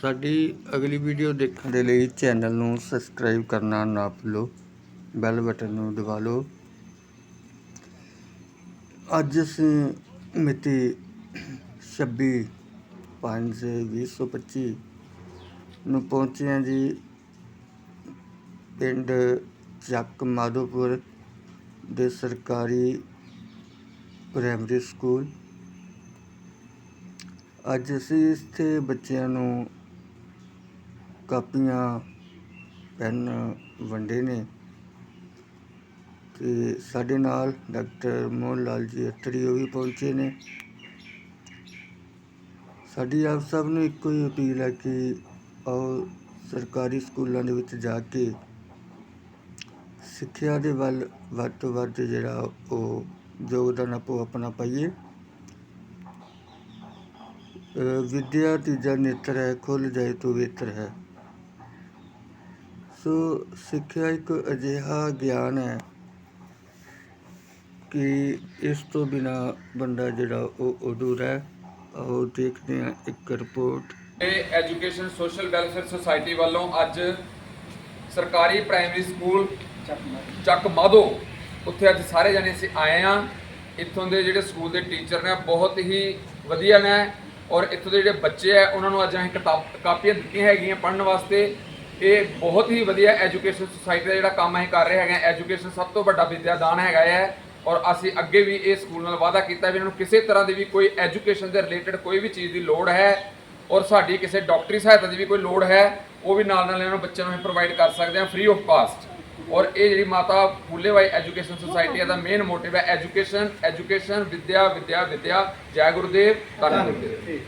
ਸਾਡੀ ਅਗਲੀ ਵੀਡੀਓ ਦੇਖਣ ਦੇ ਲਈ ਚੈਨਲ ਨੂੰ ਸਬਸਕ੍ਰਾਈਬ ਕਰਨਾ ਨਾ ਭੁੱਲੋ, ਬੈਲ ਬਟਨ ਨੂੰ ਦਬਾ ਲਓ। ਅੱਜ ਅਸੀਂ ਮਿਤੀ 26 5 2025 ਨੂੰ ਪਹੁੰਚੇ ਹਾਂ ਜੀ ਪਿੰਡ ਚੱਕ ਮਾਧੋਪੁਰ ਦੇ ਸਰਕਾਰੀ ਪ੍ਰਾਇਮਰੀ ਸਕੂਲ। ਅੱਜ ਅਸੀਂ ਇੱਥੇ ਬੱਚਿਆਂ ਨੂੰ ਕਾਪੀਆਂ ਪੈਨ ਵੰਡੇ ਨੇ ਅਤੇ ਸਾਡੇ ਨਾਲ ਡਾਕਟਰ ਮੋਹਨ ਲਾਲ ਜੀ ਅਤਰੀ ਉਹ ਵੀ ਪਹੁੰਚੇ ਨੇ। ਸਾਡੀ ਆਪ ਸਭ ਨੂੰ ਇੱਕੋ ਹੀ ਅਪੀਲ ਹੈ ਕਿ ਆਓ ਸਰਕਾਰੀ ਸਕੂਲਾਂ ਦੇ ਵਿੱਚ ਜਾ ਕੇ ਸਿੱਖਿਆ ਦੇ ਵੱਲ ਵੱਧ ਤੋਂ ਵੱਧ ਜਿਹੜਾ ਉਹ ਯੋਗਦਾਨ ਆਪੋ ਆਪਣਾ ਪਾਈਏ। ਅ, ਵਿਦਿਆ ਤੀਜਾ ਨੇਤਰ ਹੈ ਖੁੱਲ ਜਾਏ ਤੋ ਬਿਹਤਰ ਹੈ। ਸੋ ਸਿੱਖਿਆ ਇੱਕ ਅਜਿਹਾ ਗਿਆਨ ਹੈ ਕਿ ਇਸ ਤੋਂ ਬਿਨਾ ਬੰਦਾ ਜਿਹੜਾ ਉਹ ਅਧੂਰਾ ਹੈ। ਉਹ ਦੇਖਦੇ ਹਾਂ ਇੱਕ ਰਿਪੋਰਟ। ਇਹ ਐਜੂਕੇਸ਼ਨ ਸੋਸ਼ਲ ਵੈਲਫੇਅਰ ਸੁਸਾਇਟੀ ਵੱਲੋਂ ਅੱਜ ਸਰਕਾਰੀ ਪ੍ਰਾਇਮਰੀ ਸਕੂਲ ਚੱਕ ਮਾਧੋ, ਉੱਥੇ ਅੱਜ ਸਾਰੇ ਜਣੇ ਅਸੀਂ ਆਏ ਆ ਇੱਥੋਂ ਦੇ ਜਿਹੜੇ ਸਕੂਲ ਦੇ ਟੀਚਰ ਨੇ, ਬਹੁਤ ਹੀ ਵਧੀਆ ਨੇ। ਔਰ ਇੱਥੋਂ ਦੇ ਜਿਹੜੇ ਬੱਚੇ ਆ, ਉਹਨਾਂ ਨੂੰ ਅੱਜ ਅਸੀਂ ਕਿਤਾਬ ਕਾਪੀਆਂ ਦਿੱਤੀਆਂ ਹੈਗੀਆਂ ਪੜ੍ਹਨ ਵਾਸਤੇ। ਇਹ ਬਹੁਤ ਹੀ ਵਧੀਆ ਐਜੂਕੇਸ਼ਨ ਸੁਸਾਇਟੀ ਦਾ ਜਿਹੜਾ ਕੰਮ ਅਸੀਂ ਕਰ ਰਹੇ ਹੈਗੇ ਐਜੂਕੇਸ਼ਨ ਸਭ ਤੋਂ ਵੱਡਾ ਵਿਦਿਆ ਦਾਨ ਹੈਗਾ ਹੈ ਔਰ ਅਸੀਂ ਅੱਗੇ ਵੀ ਇਹ ਸਕੂਲ ਨਾਲ ਵਾਅਦਾ ਕੀਤਾ ਵੀ ਇਹਨਾਂ ਨੂੰ ਕਿਸੇ ਤਰ੍ਹਾਂ ਦੀ ਵੀ ਕੋਈ ਐਜੂਕੇਸ਼ਨ ਦੇ ਰਿਲੇਟਡ ਕੋਈ ਵੀ ਚੀਜ਼ ਦੀ ਲੋੜ ਹੈ। ਔਰ ਸਾਡੀ ਕਿਸੇ ਡਾਕਟਰੀ ਸਹਾਇਤਾ ਦੀ ਵੀ ਕੋਈ ਲੋੜ ਹੈ, ਉਹ ਵੀ ਨਾਲ ਨਾਲ ਇਹਨਾਂ ਨੂੰ ਬੱਚਿਆਂ ਨੂੰ ਅਸੀਂ ਪ੍ਰੋਵਾਈਡ ਕਰ ਸਕਦੇ ਹਾਂ ਫ੍ਰੀ ਆਫ ਕਾਸਟ ਔਰ ਇਹ ਜਿਹੜੀ ਮਾਤਾ ਫੂਲੇ ਬਾਈ ਐਜੂਕੇਸ਼ਨ ਸੁਸਾਇਟੀ ਦਾ ਮੇਨ ਮੋਟਿਵ ਹੈ ਐਜੂਕੇਸ਼ਨ ਐਜੂਕੇਸ਼ਨ ਵਿਦਿਆ ਵਿਦਿਆ ਵਿਦਿਆ। ਜੈ ਗੁਰਦੇਵ, ਧੰਨ ਗੁਰਦੇਵ।